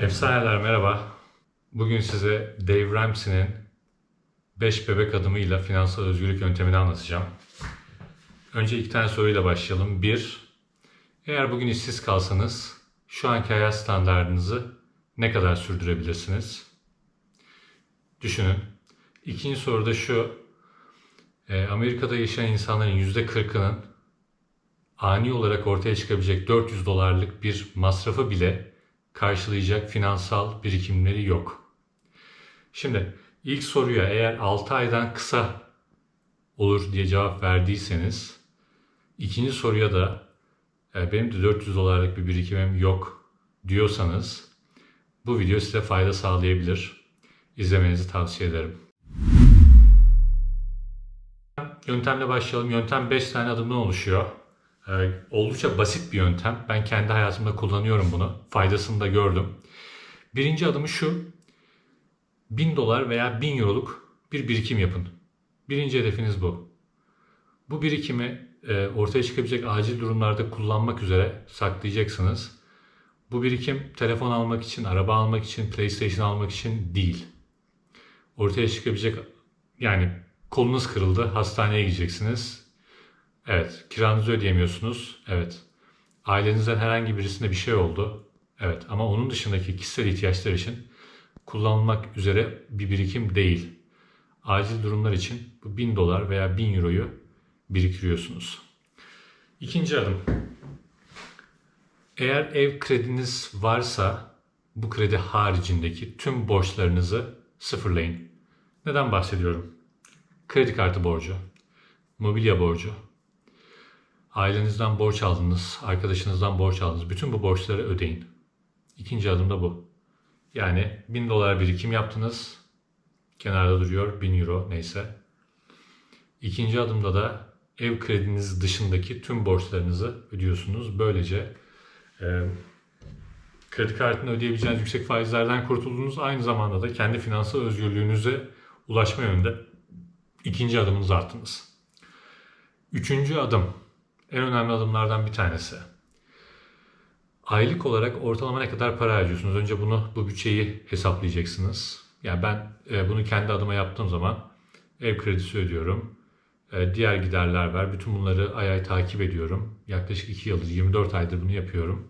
Efsaneler merhaba. Bugün size Dave Ramsey'nin 5 bebek adımıyla finansal özgürlük yöntemini anlatacağım. Önce iki tane soruyla başlayalım. 1. Eğer bugün işsiz kalsanız şu anki hayat standartınızı ne kadar sürdürebilirsiniz? Düşünün. İkinci soru da şu. e, Amerika'da yaşayan insanların %40'ının ani olarak ortaya çıkabilecek 400 dolarlık bir masrafı bile karşılayacak finansal birikimleri yok. Şimdi ilk soruya eğer 6 aydan kısa olur diye cevap verdiyseniz ikinci soruya da "E, benim de 400 dolarlık bir birikimim yok diyorsanız bu video size fayda sağlayabilir. İzlemenizi tavsiye ederim. Yöntemle başlayalım. Yöntem 5 tane adımdan oluşuyor. Ee, oldukça basit bir yöntem. Ben kendi hayatımda kullanıyorum bunu. Faydasını da gördüm. Birinci adımı şu. 1000 dolar veya 1000 euroluk bir birikim yapın. Birinci hedefiniz bu. Bu birikimi e, ortaya çıkabilecek acil durumlarda kullanmak üzere saklayacaksınız. Bu birikim telefon almak için, araba almak için, PlayStation almak için değil. Ortaya çıkabilecek yani kolunuz kırıldı, hastaneye gideceksiniz. Evet, kiranızı ödeyemiyorsunuz. Evet. Ailenizden herhangi birisine bir şey oldu. Evet ama onun dışındaki kişisel ihtiyaçlar için kullanılmak üzere bir birikim değil. Acil durumlar için bu 1000 dolar veya 1000 euroyu biriktiriyorsunuz. İkinci adım. Eğer ev krediniz varsa bu kredi haricindeki tüm borçlarınızı sıfırlayın. Neden bahsediyorum? Kredi kartı borcu, mobilya borcu, ailenizden borç aldınız, arkadaşınızdan borç aldınız. Bütün bu borçları ödeyin. İkinci adım da bu. Yani 1000 dolar birikim yaptınız. Kenarda duruyor 1000 euro neyse. İkinci adımda da ev krediniz dışındaki tüm borçlarınızı ödüyorsunuz. Böylece e, kredi kartını ödeyebileceğiniz yüksek faizlerden kurtuldunuz. Aynı zamanda da kendi finansal özgürlüğünüze ulaşma yönünde ikinci adımınızı attınız. Üçüncü adım, en önemli adımlardan bir tanesi. Aylık olarak ortalama ne kadar para harcıyorsunuz? Önce bunu, bu bütçeyi hesaplayacaksınız. Yani ben e, bunu kendi adıma yaptığım zaman ev kredisi ödüyorum. E, diğer giderler var. Bütün bunları ay ay takip ediyorum. Yaklaşık 2 yıldır, 24 aydır bunu yapıyorum.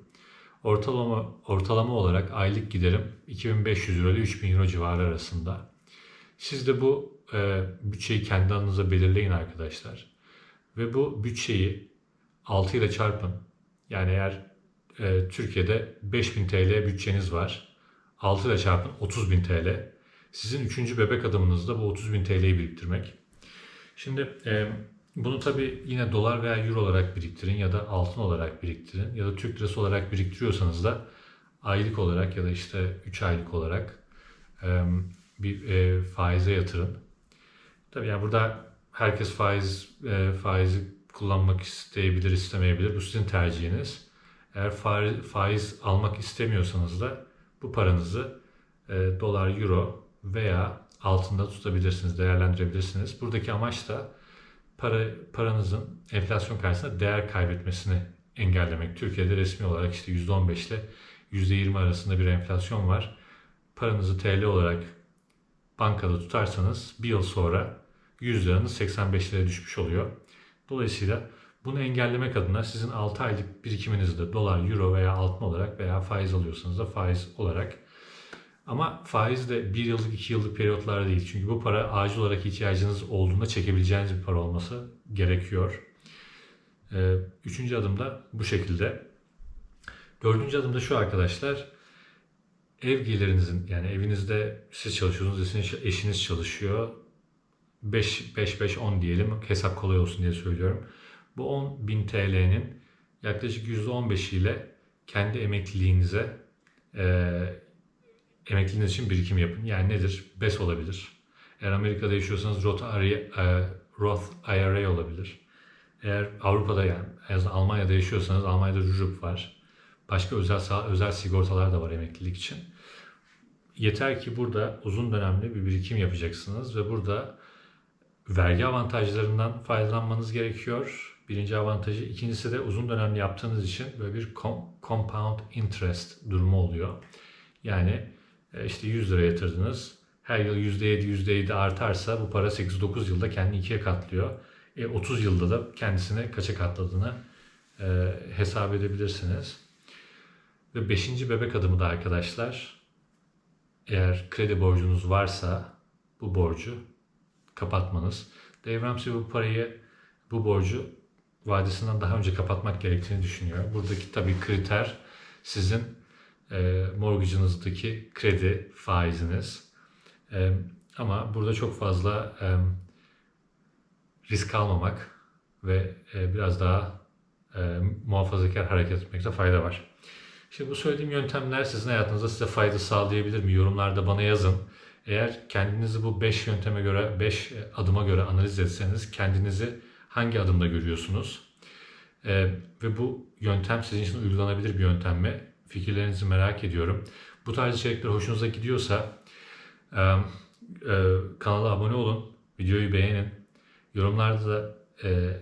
Ortalama ortalama olarak aylık giderim 2500 euro ile 3000 euro civarı arasında. Siz de bu e, bütçeyi kendi adınıza belirleyin arkadaşlar. Ve bu bütçeyi 6 ile çarpın. Yani eğer e, Türkiye'de 5000 TL bütçeniz var. 6 ile çarpın 30.000 TL. Sizin üçüncü bebek adımınızda bu 30.000 TL'yi biriktirmek. Şimdi e, bunu tabii yine dolar veya euro olarak biriktirin ya da altın olarak biriktirin ya da Türk lirası olarak biriktiriyorsanız da aylık olarak ya da işte 3 aylık olarak e, bir e, faize yatırın. Tabii yani burada herkes faiz e, faizi kullanmak isteyebilir, istemeyebilir. Bu sizin tercihiniz. Eğer faiz, almak istemiyorsanız da bu paranızı e, dolar, euro veya altında tutabilirsiniz, değerlendirebilirsiniz. Buradaki amaç da para paranızın enflasyon karşısında değer kaybetmesini engellemek. Türkiye'de resmi olarak işte %15 ile %20 arasında bir enflasyon var. Paranızı TL olarak bankada tutarsanız bir yıl sonra 100 liranız 85 liraya düşmüş oluyor. Dolayısıyla bunu engellemek adına sizin 6 aylık birikiminizde dolar, euro veya altın olarak veya faiz alıyorsanız da faiz olarak ama faiz de 1 yıllık 2 yıllık periyotlar değil. Çünkü bu para acil olarak ihtiyacınız olduğunda çekebileceğiniz bir para olması gerekiyor. Ee, Üçüncü adım da bu şekilde. Dördüncü adım da şu arkadaşlar. Ev gelirинizin yani evinizde siz çalışıyorsunuz, eşiniz çalışıyor. 5, 5, 5, 10 diyelim hesap kolay olsun diye söylüyorum. Bu 10 bin TL'nin yaklaşık %15 ile kendi emekliliğinize e, emekliliğiniz için birikim yapın. Yani nedir? BES olabilir. Eğer Amerika'da yaşıyorsanız Roth IRA, e, olabilir. Eğer Avrupa'da yani en azından Almanya'da yaşıyorsanız Almanya'da RUJUP var. Başka özel özel sigortalar da var emeklilik için. Yeter ki burada uzun dönemli bir birikim yapacaksınız ve burada vergi avantajlarından faydalanmanız gerekiyor. Birinci avantajı. ikincisi de uzun dönemli yaptığınız için böyle bir compound interest durumu oluyor. Yani e, işte 100 lira yatırdınız. Her yıl %7 %7 artarsa bu para 8-9 yılda kendini ikiye katlıyor. E, 30 yılda da kendisini kaça katladığını e, hesap edebilirsiniz. Ve 5. bebek adımı da arkadaşlar eğer kredi borcunuz varsa bu borcu kapatmanız. Dave Ramsey bu parayı, bu borcu vadesinden daha önce kapatmak gerektiğini düşünüyor. Buradaki tabii kriter sizin e, mortgage'ınızdaki kredi faiziniz. E, ama burada çok fazla e, risk almamak ve e, biraz daha e, muhafazakar hareket etmekte fayda var. Şimdi bu söylediğim yöntemler sizin hayatınızda size fayda sağlayabilir mi? Yorumlarda bana yazın. Eğer kendinizi bu 5 yönteme göre, 5 adıma göre analiz etseniz kendinizi hangi adımda görüyorsunuz? Ee, ve bu yöntem sizin için uygulanabilir bir yöntem mi? Fikirlerinizi merak ediyorum. Bu tarz içerikler hoşunuza gidiyorsa e, e, kanala abone olun, videoyu beğenin. Yorumlarda da e,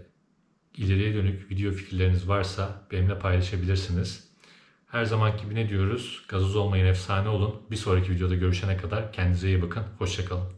ileriye dönük video fikirleriniz varsa benimle paylaşabilirsiniz. Her zaman gibi ne diyoruz? Gazoz olmayın, efsane olun. Bir sonraki videoda görüşene kadar kendinize iyi bakın. Hoşçakalın.